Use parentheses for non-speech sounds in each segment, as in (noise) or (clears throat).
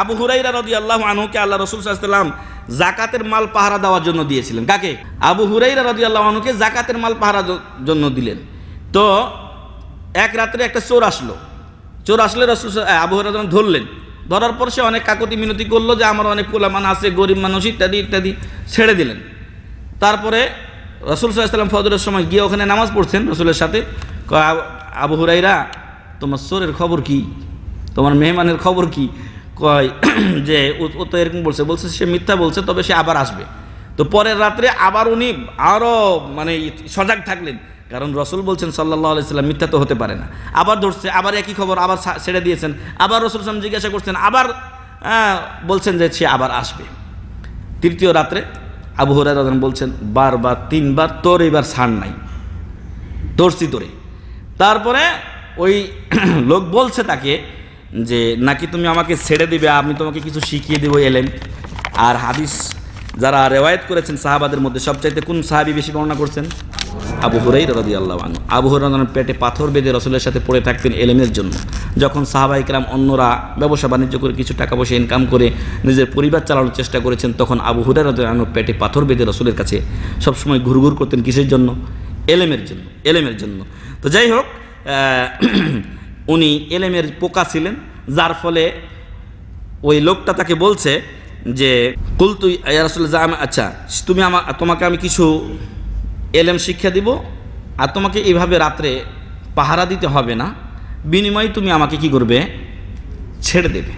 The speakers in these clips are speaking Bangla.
আবু হুরাইরা রদি আল্লাহ আনহুকে আল্লাহ রসুল সাল্লাম জাকাতের মাল পাহারা দেওয়ার জন্য দিয়েছিলেন। কাকে? আবু হুরাইরা রদি আল্লাহ আনহুকে জাকাতের মাল পাহারা জন্য দিলেন। তো এক রাত্রে একটা চোর আসলো। চোর আসলে রসুল আবু হুরাইরা ধরলেন, ধরার পর সে অনেক কাকতি মিনতি করল যে আমার অনেক পোলামান আছে, গরিব মানুষ, ইত্যাদি ইত্যাদি, ছেড়ে দিলেন। তারপরে রসুল সাল্লাম ফজরের সময় গিয়ে ওখানে নামাজ পড়ছেন রসুলের সাথে। আবু হুরাইরা, তোমার চোরের খবর কি? তোমার মেহমানের খবর কি? কয়, (clears throat) যে ও তো এরকম বলছে বলছে সে মিথ্যা বলছে, তবে সে আবার আসবে। তো পরের রাত্রে আবার উনি আরও মানে সজাগ থাকলেন। কারণ রসুল বলছেন সাল্লাহ আলাইসাল্লাম মিথ্যা তো হতে পারে না। আবার ধরছে, আবার একই খবর, আবার ছেড়ে দিয়েছেন। আবার রসুল সালাম জিজ্ঞাসা করছেন, আবার বলছেন যে সে আবার আসবে। তৃতীয় রাত্রে আবু হরাই বলছেন, বারবার, তিনবার, তোর এবার ছাড় নাই। ধরছি তোরে। তারপরে ওই (clears throat) লোক বলছে তাকে যে নাকি তুমি আমাকে ছেড়ে দিবে, আমি তোমাকে কিছু শিখিয়ে দেবো, এলেন। আর হাদিস যারা রেওয়ায়ত করেছেন সাহাবাদের মধ্যে সবচাইতে কোন সাহাবি বেশি বর্ণনা করছেন? আবু হুরাই রদি আল্লাহ আনু আবু হুরাইর পেটে পাথর বেঁধে রসুলের সাথে পড়ে থাকতেন এলেমের জন্য। যখন সাহাবা ইকরাম অন্যরা ব্যবসা বাণিজ্য করে কিছু টাকা পয়সা ইনকাম করে নিজের পরিবার চালানোর চেষ্টা করেছেন, তখন আবু হুরাই রদি আনু পেটে পাথর বেঁধে রসুলের কাছে সবসময় ঘুরঘুর করতেন কিসের জন্য? এলেমের জন্য এলেমের জন্য। তো যাই হোক উনি এলেমের পোকা ছিলেন, যার ফলে ওই লোকটা তাকে বলছে যে কুল তুই আসলে যা আমি- আচ্ছা তুমি আমা, তোমাকে আমি কিছু এলেম শিক্ষা দিব, আর তোমাকে এইভাবে রাত্রে পাহারা দিতে হবে না, বিনিময়ে তুমি আমাকে কি করবে? ছেড়ে দেবে।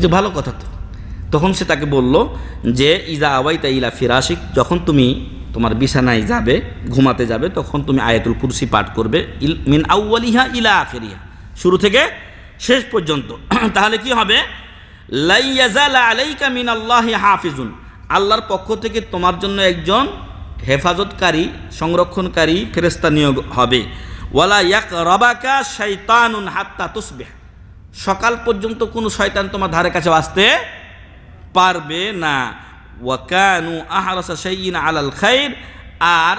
যে ভালো কথা তো। তখন সে তাকে বলল যে, ইজা আওয়াইতা ইলা ফিরাশিক যখন তুমি তোমার বিছানায় যাবে, ঘুমাতে যাবে, তখন তুমি আয়াতুল কুরসি পাঠ করবে, ইল, মিন আউ্বালিহা ইলা আখেরিহা। শুরু থেকে শেষ পর্যন্ত। (clears throat) তাহলে কি হবে? লাইয়াজালা আলাইকা মিন আল্লাহি হাফিজুন। আল্লাহর পক্ষ থেকে তোমার জন্য একজন হেফাজতকারী, সংরক্ষণকারী ফেরেস্তা নিয়োগ হবে। ওয়ালা ইয়াক রবাকা শৈতানুন হাত্তা তুসবেহ। সকাল পর্যন্ত কোনো শয়তান তোমার ধারে কাছে আসতে পারবে না। ওয়াকানু আহারাসা শাইইন আলাল খাইর। আর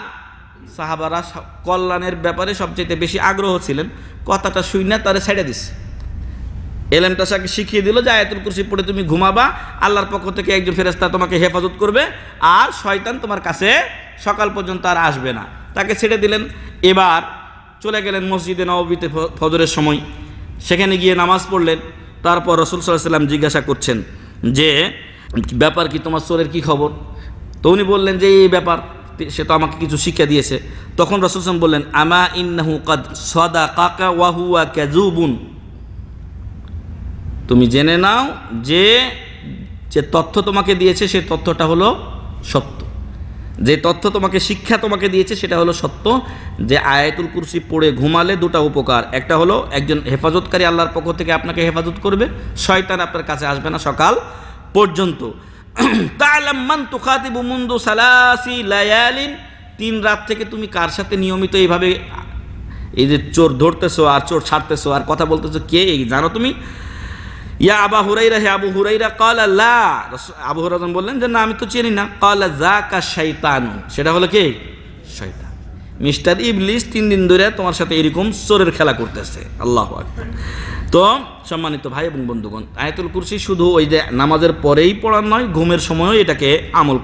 সাহাবারা কল্যাণের ব্যাপারে সবচেয়ে বেশি আগ্রহ ছিলেন। কথাটা শুই না তারে ছেড়ে দিছে এলেমটা সাকে শিখিয়ে দিল যে আয়াতুল কুরসি পড়ে তুমি ঘুমাবা, আল্লাহর পক্ষ থেকে একজন ফেরেস্তা তোমাকে হেফাজত করবে, আর শয়তান তোমার কাছে সকাল পর্যন্ত আর আসবে না। তাকে ছেড়ে দিলেন। এবার চলে গেলেন মসজিদে নববীতে ফ- ফজরের সময়। সেখানে গিয়ে নামাজ পড়লেন। তারপর রসুল সাল্লাম জিজ্ঞাসা করছেন যে, ব্যাপার কি তোমার চোরের কি খবর? তো উনি বললেন যে, এই ব্যাপার। সে তো আমাকে কিছু শিক্ষা দিয়েছে। তখন রসুল সাল্লাম বললেন, আমা ইন্নাহু কাদ সদা কাকা ওয়াহুয়া ক্যাজুবুন তুমি জেনে নাও যে যে তথ্য তোমাকে দিয়েছে সেই তথ্যটা হলো সত্য। যে তথ্য তোমাকে, শিক্ষা তোমাকে দিয়েছে, সেটা হলো সত্য। যে আয়াতুল কুরসি পড়ে ঘুমালে দুটো উপকার। একটা হলো একজন হেফাজতকারী আল্লাহর পক্ষ থেকে আপনাকে হেফাজত করবে, শয়তান আপনার কাছে আসবে না সকাল পর্যন্ত। (clears throat) তালাম্মান তুখাতিবু মুন্দু সালাসি লায়ালিন, তিন রাত থেকে তুমি কার সাথে নিয়মিত এইভাবে, এই যে চোর ধরতেছো আর চোর ছাড়তেছো আর কথা বলতেছো, কে জানো তুমি? ইয়া আবা হুরাইরা, হে আবু হুরাইরা কালা লা আবু হুরাইরা বললেন যে না, আমি তো চিনি না কালা যা কা শৈতানু সেটা হলো কে? শয়তান। মিস্টার ইবলিস তিন দিন ধরে তোমার সাথে এরকম চোরের খেলা করতেছে। আল্লাহ তো সম্মানিত ভাই এবং বন্ধুগণ, আয়াতুল কুরসি শুধু ওই যে নামাজের পরেই পড়ার নয়, ঘুমের সময়ও এটাকে আমল